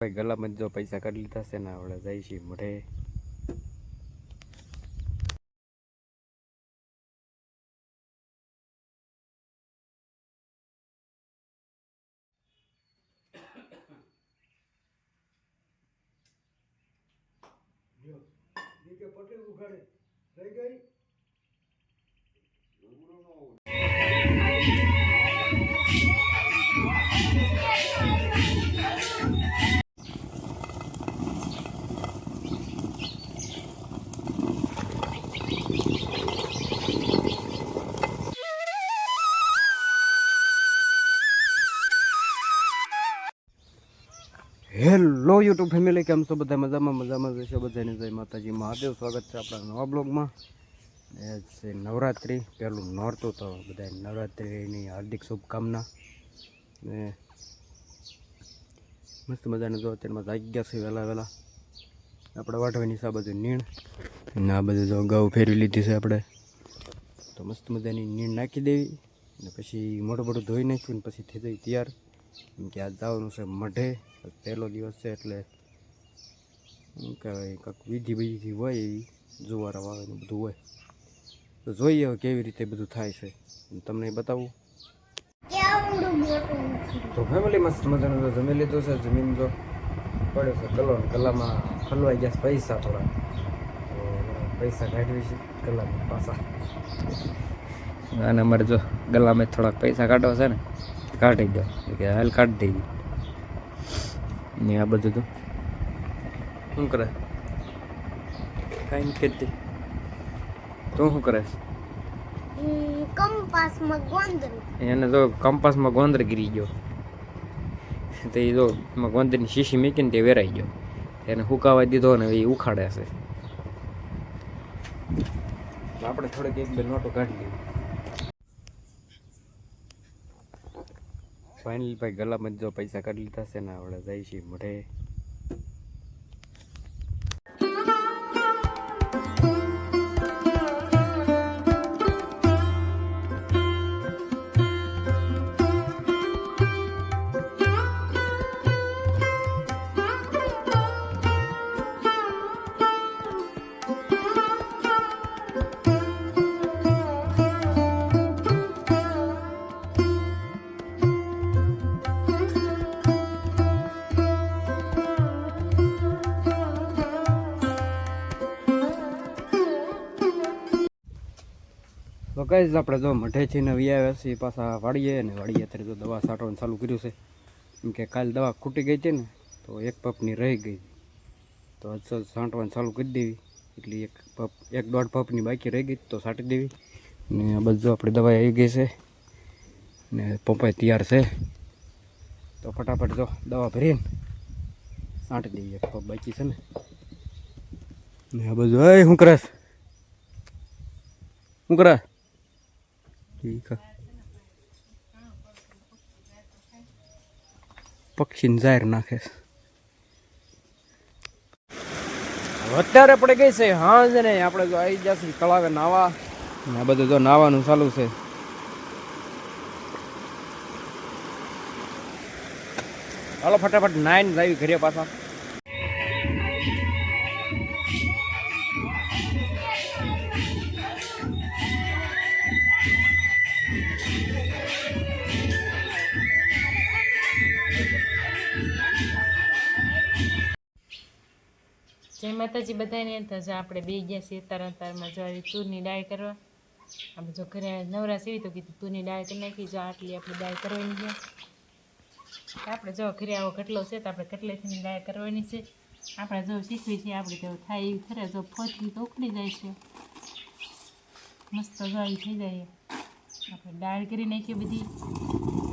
ભાઈ ગલામાં જો પૈસા કાઢી લીધા છે ને આપણે જાય છે મોઢે. હેલો યુટ્યુબ ફેમિલી, કેમ છો બધા? મજામાં મજામાં જશો બધાને. જય માતાજી, મહાદેવ. સ્વાગત છે આપણા નવા બ્લોગમાં. એ છે નવરાત્રિ, પહેલું નોરતું તો બધા નવરાત્રિની હાર્દિક શુભકામના. ને મસ્ત મજાને જો અત્યારમાં જાગી છે વહેલા વહેલા. આપણે વાઢવાની છે આ બધું નીણ. અને આ બધું જો અગાઉ ફેરવી લીધી છે આપણે. તો મસ્ત મજાની નીણ નાખી દેવી. ને પછી મોટું મોટું ધોઈ નાખ્યું ને પછી થઈ જાય તૈયાર. કેમ કે આજ જવાનું છે મઢે. પહેલો દિવસ છે એટલે શું કહેવાય કંઈક વિધિ વિધિ હોય એવી, જુવારા ને બધું હોય. તો જોઈએ હવે કેવી રીતે બધું થાય છે. તમને બતાવું. તો ફેમિલી મસ્ત મજાનું જમી લીધું છે. જમીન જો પડ્યો છે કલો કલામાં હલવાઈ ગયા પૈસા થોડા. પૈસા કાઢવી છે કલામાં પાછા. અને અમારે જો ગલામાં થોડાક પૈસા કાઢવા છે ને કાઢી દો. કે હાલ કાઢી દઈ ને આ બધું તો શું કરે? કાંઈ ખેતી તું શું કરે? કંપાસમાં ગોંદરું. એને તો કંપાસમાં ગોંદર ગીરી ગયો. તો એ તો ગોંદરની શીશી મૂકીને તે વેરાઈ ગયો. એને હુકાવા દીધો ને એ ઉખાડે છે. આપણે થોડીક એક બે નોટો કાઢી લઈએ. ફાઇનલ ભાઈ ગલામાં જો પૈસા કાઢી લીધા છે ને આપણે છીએ મોઢે. તો કઈ આપણે જો મઢેથી ને વ્યાવ્યા છીએ, પાછા વાળીએ ને વાળીએ અત્યારે તો દવા છાંટવાનું ચાલુ કર્યું છે. કેમ કે કાલ દવા ખૂટી ગઈ હતી ને, તો એક પપની રહી ગઈ. તો આજ સાંટવાનું ચાલુ કરી દેવી. એટલે એક પપ એક દોઢ પપની બાકી રહી ગઈ તો છાંટી દેવી. ને આ બધું આપણી દવા આવી ગઈ છે. ને પપાઈ તૈયાર છે. તો ફટાફટ જો દવા ભરીને છાંટી દઈએ એક પપ બાકી છે ને. ને આ બધું એ શું કરે શું કરે હે. પક્ષીને જાહેર નાખે છે. અત્યારે આપણે ગઈ છે હાંજ ને આપણે જો આવી જશે તળાવે નાવા આ બધું જો નાવાનું ચાલુ છે હાલો, ફટાફટ નાઈન આવી ઘરે પાછા જય માતાજી બધાને. તો જો આપણે બે ગયા છીએ તરણ તારમાં જો આવી તુરની ડાળ કરવા. આપણે જો ઘરે નવરા સીવી તો કીધું તુરની ડાળ કરી નાખી, જો આટલી આપણે ડાળ કરવાની છે. આપણે જો ઘરે આવો કટલો છે, તો આપણે કટલેથી ડાળ કરવાની છે. આપણે જો શીખવી છે, આપણે તો થાય એવી ખરે, જો ફોટલી તો ઉખડી જાય છે. મસ્ત જો થઈ જાય. આપણે દાળ કરી નાખીએ બધી.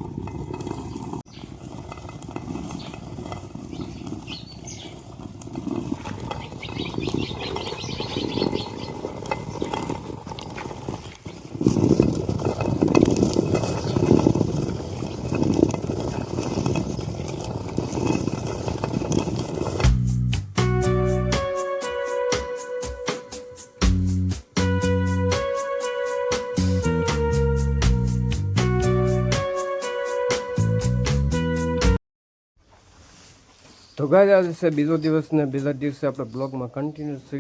તો ગાય આજે છે. બીજો દિવસ ને બીજા દિવસે આપણે બ્લોગમાં ગયા છે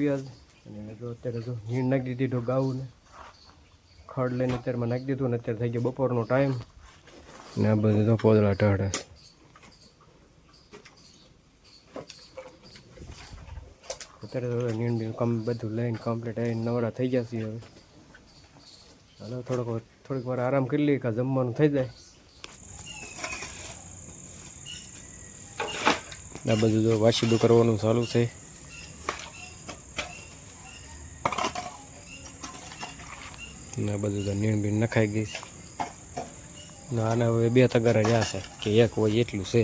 અને જો અત્યારે જો નીણ નાખી દીધો ગાવું ને, ખડ લઈને અત્યારમાં નાખી દીધું ને અત્યારે થઈ ગયો બપોરનો ટાઈમ ને આ બધું તો પોદળા ટાઢે અત્યારે તો નીણ બીણ કમ, બધું લઈને કમ્પ્લીટ આવીને નવરા થઈ ગયા છીએ હવે. હાલો, થોડોક થોડીક વાર આરામ કરી લઈએ કાં જમવાનું થઈ જાય. આ બધું જો વાસીદું કરવાનું ચાલુ છે. આ બધું તો નીણ બીણ નખાઈ ગઈ છે. આને હવે બે તગારા રહ્યા છે, કે એક હોય એટલું છે.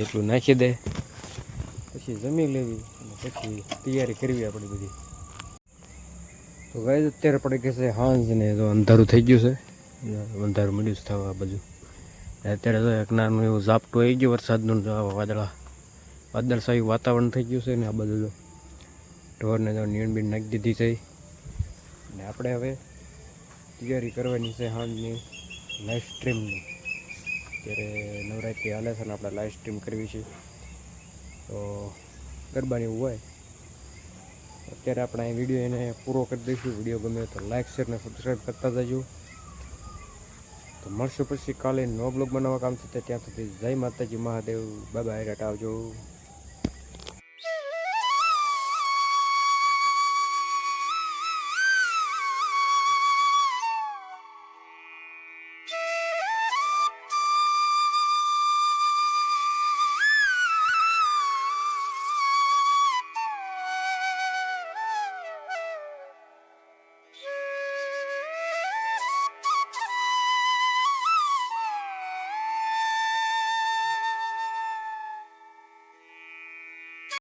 એટલું નાખી દે. પછી જમી લેવી અને પછી તૈયારી કરવી આપણી બધી. તો ગાય અત્યારે પડી ગઈ છે હાંજ ને તો અંધારું થઈ ગયું છે. અંધારું મળ્યું થવા બધું. અત્યારે તો એક નાનું એવું ઝાપટું આવી ગયું વરસાદનું વાદળા. વાદળછાયું વાતાવરણ થઈ ગયું છે ને આ બધું જો ઢોરને તો નીણ બીણ નાખી દીધી છે. ને આપણે હવે તૈયારી કરવાની છે હાંજની લાઈવ સ્ટ્રીમની અત્યારે નવરાત્રિ હાલે છે ને આપણે લાઈવ સ્ટ્રીમ કરવી છે. તો ગરબાની એવું હોય. અત્યારે આપણે આ વીડિયો એને પૂરો કરી દઈશું. વીડિયો ગમે તો લાઈક શેર ને સબસ્ક્રાઈબ કરતા જજો. તો મળશું પછી કાલે નવો બ્લોગ બનાવવા કામ છે ત્યાં સુધી જય માતાજી, મહાદેવ. બાય બાય આવજો.